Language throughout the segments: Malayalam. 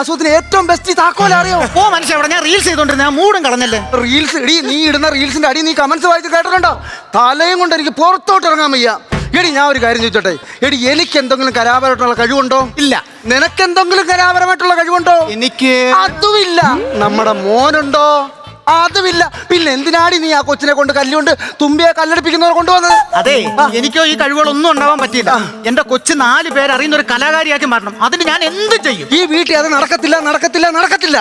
അസുഖത്തിന് ഏറ്റവും ബെസ്റ്റ് താക്കോൽ അറിയോ? ഓ മനുഷ്യ അവിടെ ഞാൻ റീൽസ് ചെയ്തോണ്ടിരുന്ന മൂടും കളഞ്ഞല്ലേ? റീൽസ് എടി നീ ഇടുന്ന റീൽസിന്റെ അടി നീ കമന്റ്സ് വായിച്ച് കേട്ടിട്ടുണ്ടോ? തലയും കൊണ്ട് എനിക്ക് പുറത്തോട്ട് ഇറങ്ങാൻ വയ്യ. എടി ഞാൻ ഒരു കാര്യം ചോദിച്ചോട്ടെ? എടി എനിക്ക് എന്തെങ്കിലും കലാപരമായിട്ടുള്ള കഴിവുണ്ടോ? ഇല്ല. നിനക്ക് എന്തെങ്കിലും കലാപരമായിട്ടുള്ള കഴിവുണ്ടോ? എനിക്ക് അതുമില്ല. നമ്മുടെ മോനുണ്ടോ? അതുമില്ല. പിന്നെ എന്തിനാടി നീ ആ കൊച്ചിനെ കൊണ്ട് കല്ലുകൊണ്ട് തുമ്പിയെ കല്ലെടുപ്പിക്കുന്നവർ കൊണ്ടുവന്നത്? അതെ എനിക്കോ ഈ കഴിവുകളൊന്നും ഉണ്ടാവാൻ പറ്റിയില്ല. എന്റെ കൊച്ചു നാല് പേര് അറിയുന്ന ഒരു കലാകാരിയാക്കി മാറ്റണം അതിന് ഞാൻ എന്ത് ചെയ്യും? ഈ വീട്ടിൽ അത് നടക്കത്തില്ല നടക്കത്തില്ല നടക്കത്തില്ല.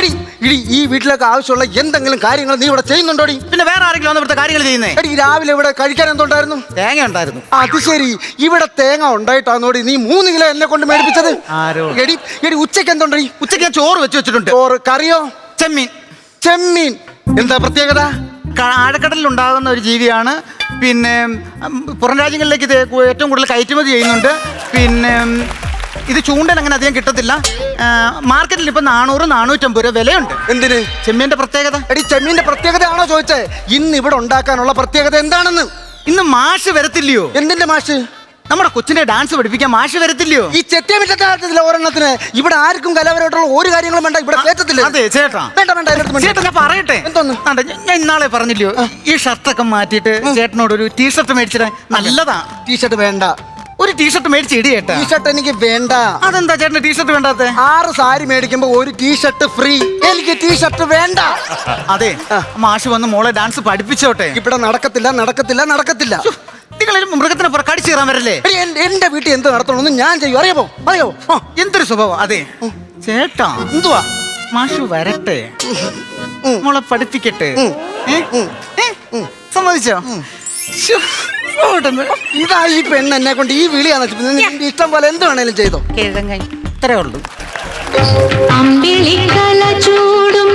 എടി ഇടി ഈ വീട്ടിലേക്ക് ആവശ്യമുള്ള എന്തെങ്കിലും കാര്യങ്ങൾ നീ ഇവിടെ ചെയ്യുന്നുണ്ടോടി പിന്നെ വേറെ ആരെങ്കിലും വന്ന് ഇവിടുത്തെ കാര്യങ്ങൾ ചെയ്യുന്നേ? എടി രാവിലെ ഇവിടെ കഴിക്കാൻ എന്തുണ്ടായിരുന്നു? തേങ്ങ ഉണ്ടായിരുന്നു. അത് ശരി. ഇവിടെ തേങ്ങ ഉണ്ടായിട്ടാന്നോടി നീ മൂന്ന് കിലോ എന്നെ കൊണ്ട് മേടിപ്പിച്ചത്? എടി എടി ഉച്ചയ്ക്ക് എന്തുണ്ടടി ഉച്ചയ്ക്ക് ഞാൻ ചോറ് വെച്ച് വെച്ചിട്ടുണ്ട്. ചോറ് കറിയോ? ചെമ്മീൻ. ചെമ്മീൻ. എന്താ പ്രത്യേകത? ആഴക്കടലിൽ ഉണ്ടാകുന്ന ഒരു ജീവിയാണ്. പിന്നെ പുറം രാജ്യങ്ങളിലേക്ക് ഇത് ഏറ്റവും കൂടുതൽ കയറ്റുമതി ചെയ്യുന്നുണ്ട്. പിന്നെ ഇത് ചൂണ്ടൽ അങ്ങനെ അധികം കിട്ടത്തില്ല. മാർക്കറ്റിൽ ഇപ്പം നാനൂറ് നാനൂറ്റമ്പത് രൂപ വിലയുണ്ട്. എന്തിന്? ചെമ്മീന്റെ പ്രത്യേകത? എടി ചെമ്മീന്റെ പ്രത്യേകതയാണോ ചോദിച്ചേ? ഇന്ന് ഇവിടെ ഉണ്ടാക്കാനുള്ള പ്രത്യേകത എന്താണെന്ന്? ഇന്ന് മാഷ് വരത്തില്ലയോ? എന്തിന്റെ മാഷ്? നമ്മുടെ കൊച്ചിനെ ഡാൻസ് പഠിപ്പിക്കാൻ മാഷ് വരത്തില്ലയോ? ഈ ചെത്തിയമില്ല ഒരെണ്ണത്തിന് ഇവിടെ ആർക്കും കലാപരമായിട്ടുള്ള ഒരു കാര്യങ്ങളും വേണ്ട ഇവിടെ അതെ ചേട്ടാ. വേണ്ട വേണ്ട. ചേട്ടാ ഞാൻ പറയട്ടെ? എന്തോന്ന്? ഞാൻ- ഞാൻ ഇന്നാളെ പറഞ്ഞില്ലയോ? ഈ ഷർട്ടൊക്കെ മാറ്റിയിട്ട് ചേട്ടനോട് ഒരു ടീഷർട്ട് മേടിച്ചിട്ട് നല്ലതാ. ടീഷർട്ട് വേണ്ട. ഒരു ടീഷർട്ട് മേടിച്ച് ഇടി ചേട്ടാ. ടീഷർട്ട് എനിക്ക് വേണ്ട. അതെന്താ ചേട്ടന് ടീഷർട്ട് വേണ്ടാത്ത? ആറ് സാരി മേടിക്കുമ്പോ ഒരു ടീഷർട്ട് ഫ്രീ എനിക്ക് ടീഷർട്ട് വേണ്ട. അതെ മാഷ് വന്ന് മോളെ ഡാൻസ് പഠിപ്പിച്ചോട്ടെ. ഇവിടെ നടക്കത്തില്ല നടക്കത്തില്ല നടക്കത്തില്ല. നിങ്ങൾ മൃഗത്തിനെ കടിച്ചു കയറാൻ വരല്ലേ? എടി, എൻ- എന്റെ വീട്ടിൽ എന്ത് നടത്തണമെന്ന് ഞാൻ ചെയ്യും. അറിയാമോ? അറിയോ ആ, എന്തൊരു സ്വഭാവം? അതെ. ചേട്ടാ എന്തുവാ? മാഷു വരട്ടെ. ഉം. മോളെ പഠിപ്പിക്കട്ടെ. ഉം. ഏ? ഏ? സമ്മതിച്ചോ? ശ്ശോ, പോട്ടെന്ന്. ഇതാ ഈ പെണ്ണ് എന്നെ കൊണ്ട് ഈ വിളിയാണ് നശിപ്പിച്ചത്. നിന്റെ ഇഷ്ടം പോലെ എന്ത് വേണേലും ചെയ്തോ? കിഴങ്ങ ഇത്രേ ഉള്ളൂ. അമ്പിളിക്കല ചൂടും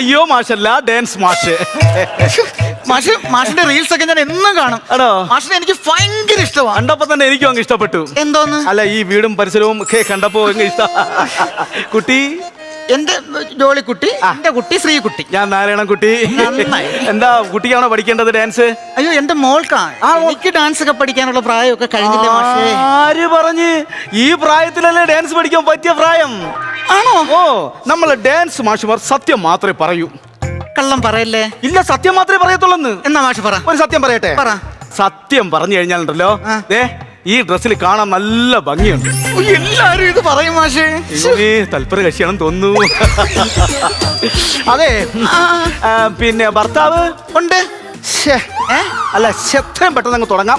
അയ്യോ മാഷല്ല ഡാൻസ് മാഷ്. മാഷ് മാഷിന്റെ റീൽസ് ഒക്കെ ഞാൻ എന്നും കാണും. ആണോ? മാഷിനെ എനിക്ക് ഭയങ്കര ഇഷ്ടമാണ്. കണ്ടപ്പോ തന്നെ എനിക്കും അങ്ങ് ഇഷ്ടപ്പെട്ടു. എന്തോന്ന്? അല്ല ഈ വീടും പരിസരവും ഒക്കെ കണ്ടപ്പോ അങ്ങ് ഇഷ്ട കുട്ടി? എന്റെ ജോളിക്കുട്ടി എന്റെ കുട്ടി ശ്രീകുട്ടി ഞാൻ നാരായണൻ കുട്ടി. നന്നായി. എന്താ കുട്ടിക്കാണോ പഠിക്കേണ്ടത് ഡാൻസ് അയ്യോ എന്റെ മോൾക്കാണ് എനിക്ക് ഡാൻസ് ഒക്കെ പഠിക്കാനുള്ള പ്രായമൊക്കെ കഴിഞ്ഞില്ലേ മാഷേ? ആര് പറഞ്ഞ്? ഈ പ്രായത്തിലല്ലേ ഡാൻസ് പഠിക്കാൻ പറ്റിയ പ്രായം? ആണോ? ഓ നമ്മൾ ഡാൻസ് മാഷുമാർ സത്യം മാത്രമേ പറയൂ. കള്ളം പറയല്ലേ? ഇല്ല സത്യം മാത്രമേ പറയത്തുള്ളൂ എന്നാ മാഷ് പറ. ഒരു സത്യം പറയട്ടെ? പറ. സത്യം പറഞ്ഞു കഴിഞ്ഞാലുണ്ടല്ലോ ഏ ഈ ഡ്രസ്സിൽ കാണാൻ നല്ല ഭംഗിയുണ്ട്. എല്ലാരും ഇത് പറയും മാഷേ. തൽപര കക്ഷിയാണെന്ന് തോന്നുന്നു. അതെ പിന്നെ ഭർത്താവ്? ഉണ്ട്. അല്ല എത്രയും പെട്ടെന്ന് അങ്ങ് തുടങ്ങാം.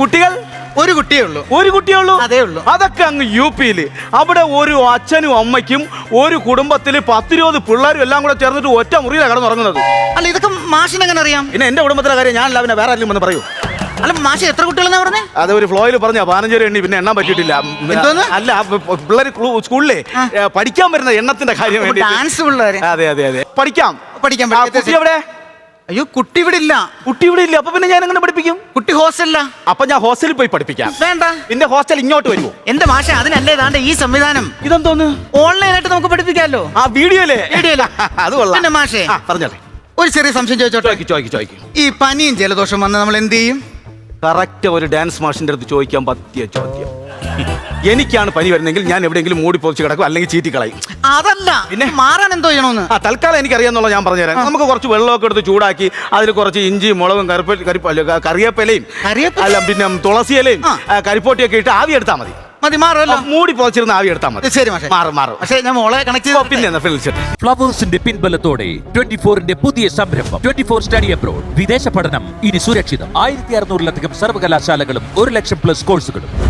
കുട്ടികൾ? ഒരു കുട്ടിയേ ഉള്ളൂ. ഒരു കുട്ടിയേ ഉള്ളൂ? അതേ ഉള്ളൂ. അതൊക്കെ അങ്ങ് യു പിയിൽ അവിടെ ഒരു അച്ഛനും അമ്മയ്ക്കും ഒരു കുടുംബത്തിൽ പത്തിരുപത് പിള്ളേരും എല്ലാം കൂടെ ചേർന്നിട്ട് ഒറ്റ മുറിയിലാണ് കിടന്നുറങ്ങുന്നത്. അല്ല ഇതൊക്കെ മാഷിനെങ്ങനെ അറിയാം? പിന്നെ എന്റെ കുടുംബത്തിലെ കാര്യം ഞാനല്ല പിന്നെ വേറെ ആരെങ്കിലും വന്ന് പറയൂ. അല്ല മാഷ് എത്ര കുട്ടികളെന്നാ പറഞ്ഞേ? അത് ഒരു ഫ്ലോയിൽ പറഞ്ഞ പതിനഞ്ചര എണ്ണി പിന്നെ എണ്ണാൻ പറ്റിയിട്ടില്ല? അല്ല പിള്ളേർ സ്കൂളിലെ പഠിക്കാൻ വരുന്ന എണ്ണത്തിന്റെ കാര്യം ഡാൻസ് അതെ അതെ അതെ. പഠിക്കാം. പഠിക്കാം. കുട്ടി എവിടെ? അയ്യോ കുട്ടി ഇവിടെ ഇല്ല കുട്ടി ഇവിടെ ഇല്ല അപ്പൊ പിന്നെ ഞാൻ എങ്ങനെ പഠിപ്പിക്കും? കുട്ടി ഹോസ്റ്റലില്ല അപ്പൊ ഞാൻ ഹോസ്റ്റലിൽ പോയി പഠിപ്പിക്കാം. വേണ്ട. പിന്നെ ഹോസ്റ്റൽ ഇങ്ങോട്ട് വരുമോ എന്റെ ഭാഷ അതിനല്ലേ ഇതാണ്ട് ഈ സംവിധാനം? ഇതെന്തോന്ന്? ഓൺലൈനായിട്ട് നമുക്ക് പഠിപ്പിക്കാമല്ലോ ആ വീഡിയോയിലെ. വീഡിയോയിൽ. അത് കൊള്ളാം. മാഷേ പറഞ്ഞോളെ. ഒരു ചെറിയ സംശയം ചോദിച്ചോട്ടെ? ചോദിക്കും ചോദിക്കും ഈ പനിയും ജലദോഷം വന്ന് നമ്മൾ എന്ത് ചെയ്യും? കറക്റ്റ് ഒരു ഡാൻസ് മാഷിന്റെ അടുത്ത് ചോദിക്കാൻ പറ്റിയ ചോദ്യം. എനിക്കാണ് പനി വരുന്നെങ്കിൽ ഞാൻ എവിടെയെങ്കിലും മൂടി പൊതിച്ച് കിടക്കും അല്ലെങ്കിൽ ചീറ്റി കളയും. അതല്ല പിന്നെ മാറാൻ എന്തോ ചെയ്യണമെന്ന് ആ തൽക്കാലം എനിക്കറിയാന്നുള്ള ഞാൻ പറഞ്ഞുതരാം. നമുക്ക് കുറച്ച് വെള്ളമൊക്കെ എടുത്ത് ചൂടാക്കി അതിൽ കുറച്ച് ഇഞ്ചി മുളകും കറിപ്പ കരിപ്പ അല്ല, ക- കറിവേപ്പിലയും കറിവേപ്പില? അല്ല പിന്നെ തുളസി ഇലയും ആ, കരിപ്പോട്ടിയൊക്കെ ഇട്ട് ആവി എടുത്താൽ മതി. മതി മാറുമല്ലോ. ആ, മൂടി പൊതിച്ചിരുന്ന് ആവി എടുത്താൽ മതി. ശരി മാഷേ. മാറും മാറും. പക്ഷേ ഞാൻ മോളെ കണക്ട് ഓ, പിന്നെ എന്നാ, വിളിച്ചിട്ട് ഫ്ലവേഴ്സിന്റെ പിൻബലത്തോടെ ട്വന്റി ഫോറിന്റെ പുതിയ സംരംഭം. Twenty four study abroad. വിദേശ പഠനം ഇനി സുരക്ഷിതം. ആയിരത്തി അറുന്നൂറിലധികം സർവകലാശാലകളും ഒരു ലക്ഷം പ്ലസ് കോഴ്സുകളും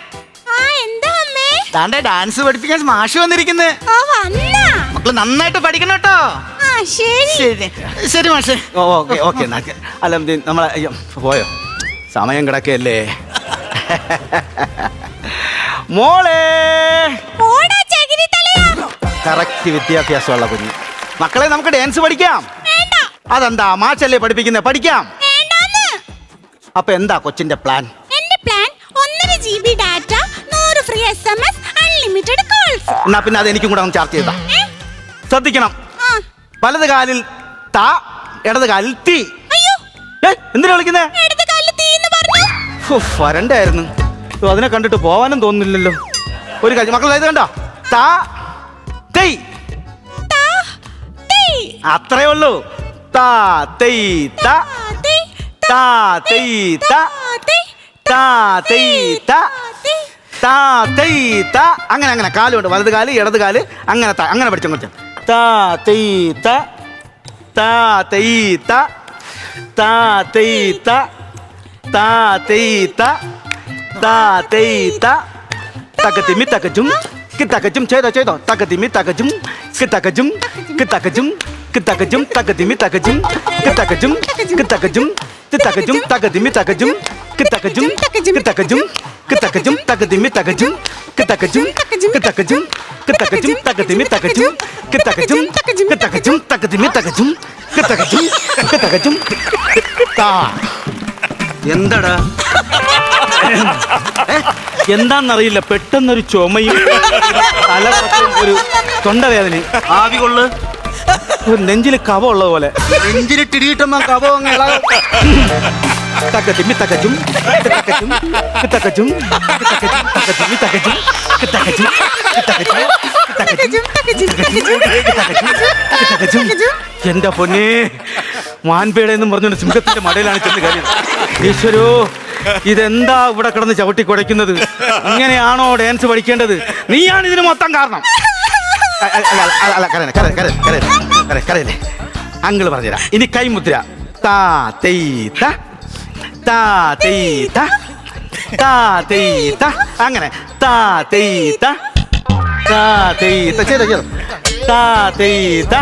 ദാണ്ടെ ഡാൻസ് പഠിപ്പിക്കാൻ മാഷ് വന്നിരിക്കുന്നത് മക്കൾ നന്നായിട്ട് പഠിക്കണം കേട്ടോ. ആ ശരി. ശരി. ശരി മാഷേ. ഓക്കെ ഓക്കെ അല്ല നമ്മളെ അയ്യോ, പോയോ? സമയം കിടക്കല്ലേ മോളെ. കറക്റ്റ് വിദ്യാഭ്യാസമുള്ള കുഞ്ഞ്. മക്കളെ നമുക്ക് ഡാൻസ് പഠിക്കാം. അതെന്താ മാഷല്ലേ പഠിപ്പിക്കുന്നത് പഠിക്കാം. അപ്പൊ എന്താ കൊച്ചിന്റെ പ്ലാൻ എന്റെ പ്ലാൻ ഒന്നര ജി ബി ഡാറ്റ നൂറ് free S M S unlimited calls എന്നാ പിന്നെ അത് എനിക്കും കൂടെ ഒന്ന് ചാർജ് ചെയ്താ. ശ്രദ്ധിക്കണം. വലത് കാലിൽ താ ഇടത് കാലിൽ തീ. എന്തിനാ ഉഫ്, വരണ്ടായിരുന്നു. അതിനെ കണ്ടിട്ട് പോവാനും തോന്നുന്നില്ലല്ലോ. ഒരു കാര്യം മക്കളെ ഇത് കണ്ടോ? താ തെയ് അത്രേ ഉള്ളൂ. താ തെയ് ത. താ, തെയ് തീ, താ തെയ് ത. താ, തൈ അങ്ങനെ അങ്ങനെ. കാലുണ്ട്. വലത് കാൽ ഇടത് കാൽ. അങ്ങനെ താ അങ്ങനെ പഠിച്ചു കുറച്ച് താ തൈ ത. താ തൈ ത. താ തൈ ത. താ തൈ ത. താ തൈ ത. തക്കത്തിമി തക്കച്ചും കിത്തക്കച്ചും ചെയ്തോ ചെയ്തോ. തക്കത്തിമി തക്കച്ചും കിത്തക്കച്ചും കിത്തക്കച്ചും കിത്തക്കച്ചും തക്കത്തിമി തക്കച്ചും കിത്തക്കച്ചും കിത്തക്കച്ചും തിത്തക്കച്ചും തക്കത്തിമി തക്കച്ചും കിത്തക്കച്ചും കിത്തക്കച്ചും കിത്തക്കച്ചും തക്കത്തിമി തക്കച്ചും കിത്തക്കച്ചും കിത്തക്കച്ചും കിത്തക്കച്ചും തക്കത്തിമി തക്കച്ചും കിത്തക്കച്ചും കിത്തക്കച്ചും തക്കത്തിമി തക്കച്ചും കിത്തക്കച്ചും കിത്തക്കച്ചും താ എന്തടാ എന്താന്നറിയില്ല പെട്ടെന്നൊരു ചുമയും തല ഒരു തൊണ്ടവേദനയും ആവി കൊള്ളു ഒരു നെഞ്ചിൽ കവ ഉള്ളത് പോലെ നെഞ്ചിലിട്ടിരിയിട്ടുമ്പോ കവ അങ്ങ് ഇളകും. തക്കച്ചും തക്കച്ചും തക്കച്ചും തക്കച്ചും തക്കച്ചും തക്കച്ചും തക്കച്ചും എന്റെ പൊന്നെ മാൻപേട എന്ന് പറഞ്ഞുകൊണ്ട് സിംഹത്തിന്റെ മടയിലാണ് ചെന്ന് കാര്യം ഈശ്വരോ ഇതെന്താ ഇവിടെ കിടന്ന് ചവിട്ടി കുടയ്ക്കുന്നത് ഇങ്ങനെയാണോ ഡാൻസ് പഠിക്കേണ്ടത് നീയാണ് ഇതിന് മൊത്തം കാരണം അങ്ങൾ പറഞ്ഞുതരാം ഇനി കൈമുദ്ര താ തെയ് ത താ തെയ് ത താ തെയ് ത അങ്ങനെ താ തീത്ത ത താ തെയ് ത ചെയ്തോ ചെയ്തോ താ തെയ് ത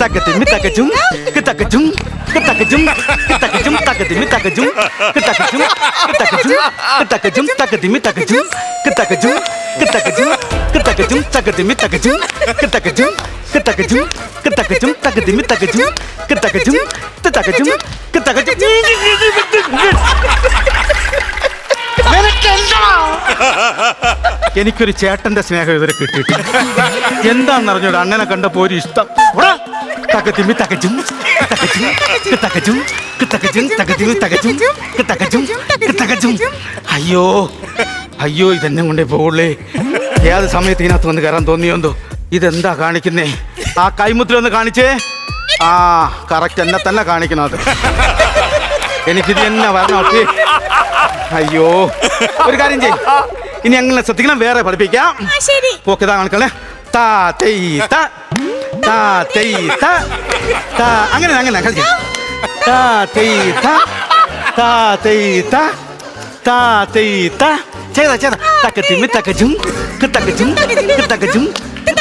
തക്കത്തിമ്മി തക്കച്ചും കിത്തക്കച്ചും കിത്തക്കച്ചും കിത്തക്കച്ചും തക്കത്തിമ്മി തക്കച്ചും കിത്തക്കച്ചും കിത്തക്കച്ചും കിത്തക്കച്ചും തക്കത്തിമ്മി തക്കച്ചും കിത്തക്കച്ചും കിത്തക്കച്ചും കിത്തക്കച്ചും തക്കത്തിമ്മി തക്കച്ചും കിത്തക്കച്ചും കിത്തക്കച്ചും കിത്തക്കച്ചും തക്കത്തിമ്മി തക്കച്ചും കിത്തക്കച്ചും കിത്തക്കച്ചും എനിക്കൊരു ചേട്ടന്റെ സ്നേഹം ഇതുവരെ കിട്ടിയിട്ടില്ല. എന്താണെന്നറിഞ്ഞോട് അണ്ണനെ കണ്ടപ്പോ ഒരു ഇഷ്ടം. തകത്തിമ്മി തകച്ചും അയ്യോ അയ്യോ ഇതെന്നെ കൊണ്ടേ പോവുള്ളേ. ഏത് സമയത്ത് ഇതിനകത്ത് വന്ന് കയറാൻ തോന്നിയോന്തോ ഇതെന്താ കാണിക്കുന്നേ? ആ കൈമുദ്ര ഒന്ന് കാണിച്ചേ. ആ കറക്റ്റ് എന്നെ തന്നെ കാണിക്കണം അത്. എനിക്കിത് തന്നെ വരണം അയ്യോ. ഒരു കാര്യം ചെയ്യും. ഇനി അങ്ങനെ ശ്രദ്ധിക്കണം? വേറെ പഠിപ്പിക്കാം. ഓക്കെ താ കാണിക്കണേ. താ തെയ് താ. തെയ് താ അങ്ങനെ അങ്ങനെ കളിക്കാം താ തെയ് ത. താ തെയ് ത. താ തെയ് ത. ചെയ്ത ചെയ്ത തക്കത്തിമ്മി തക്കച്ചും കിത്തക്കച്ചും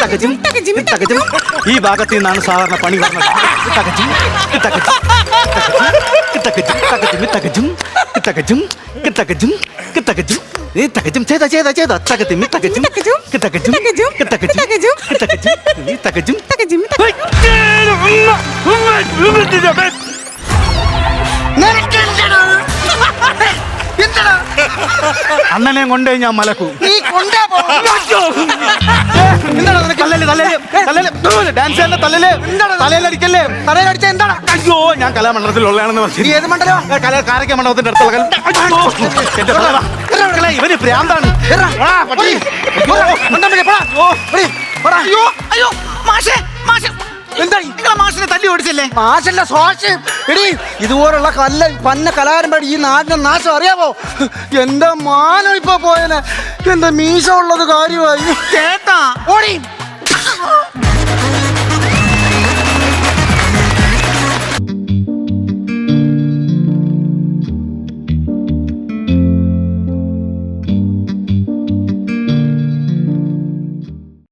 കിത്തക്കച്ചും കിത്തക്കച്ചും കിത്തക്കച്ചും ഈ ഭാഗത്ത് നിന്നാണ് സാധാരണ പണി വരുന്നത് കിത്തക്കച്ചും കിത്തക്കച്ചും കിത്തക്കച്ചും തക്കത്തിമ്മി തക്കച്ചും കിത്തക്കച്ചും കിത്തക്കച്ചും കിത്തക്കച്ചും നീ തകച്ചും ചെയ്ത ചെയ്ത ചെയ്ത തകത്തിമ്മി തകച്ചും കിത്തക്കച്ചും കിത്തക്കച്ചും കിത്തക്കച്ചും നീ തകച്ചും അണ്ണനെ കൊണ്ടേ ഞാൻ മലക്കും നീ കൊണ്ടേ പോ. എന്താണ് നിനക്ക്? തലല് തലല് തലല് ഡാൻസ് തന്നെ തലല് തലയിലടിക്കല്ലേ തലയിലടിച്ച എന്താണ് അയ്യോ ഞാൻ കലാമണ്ഡലത്തിലുള്ളതാണെന്ന് പറഞ്ഞു ഏത് കല കാരക്ക മണ്ഡലത്തിന്റെ അടുത്തുള്ള കല- അയ്യോ, എന്റെ തല. മക്കളെ, ഇവന് ഭ്രാന്താണ് ആ, പട്ടി. അയ്യോ, അയ്യോ അയ്യോ മാഷേ മാഷേ എന്തായി മാഷിനെ തല്ലി ഓടിച്ചല്ലേ? നാശല്ല സ്വാശ് എടി ഇതുപോലുള്ള കല്ല പന്ന കലാകാരന്മാർ ഈ നാടിന്റെ നാശം അറിയാമോ എന്റെ മാനം ഇപ്പൊ പോയനെ? എന്റെ മീശ ഉള്ളത് കാര്യമായി? കേട്ടാ ഓടി.